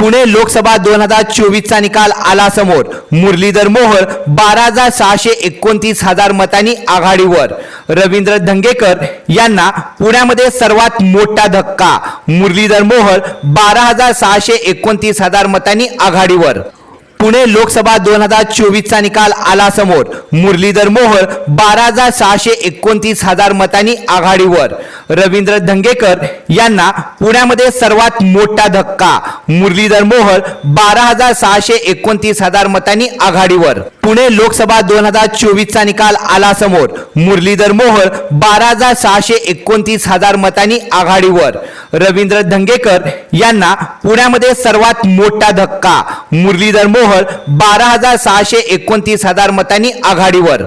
पुणे लोकसभा दोन हजार चोवीसचा निकाल आला समोर. मुरलीधर मोहोळ बारा हजार सहाशे एकोणतीस हजार मतांनी आघाडीवर. रवींद्र धंगेकर यांना पुण्यामध्ये सर्वात मोठा धक्का. मुरलीधर मोहोळ बारा हजार सहाशे एकोणतीस हजार मतांनी आघाडीवर. पुणे लोकसभा दोन हजार चोवीसचा निकाल आला समोर. मुरलीधर मोहोळ बारा हजार सहाशे एकोणतीस हजार मतांनी आघाडीवर. रवींद्र धंगेकर यांना पुण्यामध्ये सर्वात मोठा धक्का. मुरलीधर मोहोळ बारा हजार सहाशे एकोणतीस हजार मतांनी आघाडीवर. पुणे लोकसभा दोन हजार चोवीसचा निकाल आला समोर. मुरलीधर मोहोळ बारा हजार सहाशे एकोणतीस हजार मतांनी आघाडीवर. रवींद्र धंगेकर यांना पुण्यामध्ये सर्वात मोठा धक्का. मुरलीधर मोहोळ बारा हजार सहाशे एकोणतीस हजार मतांनी आघाडीवर.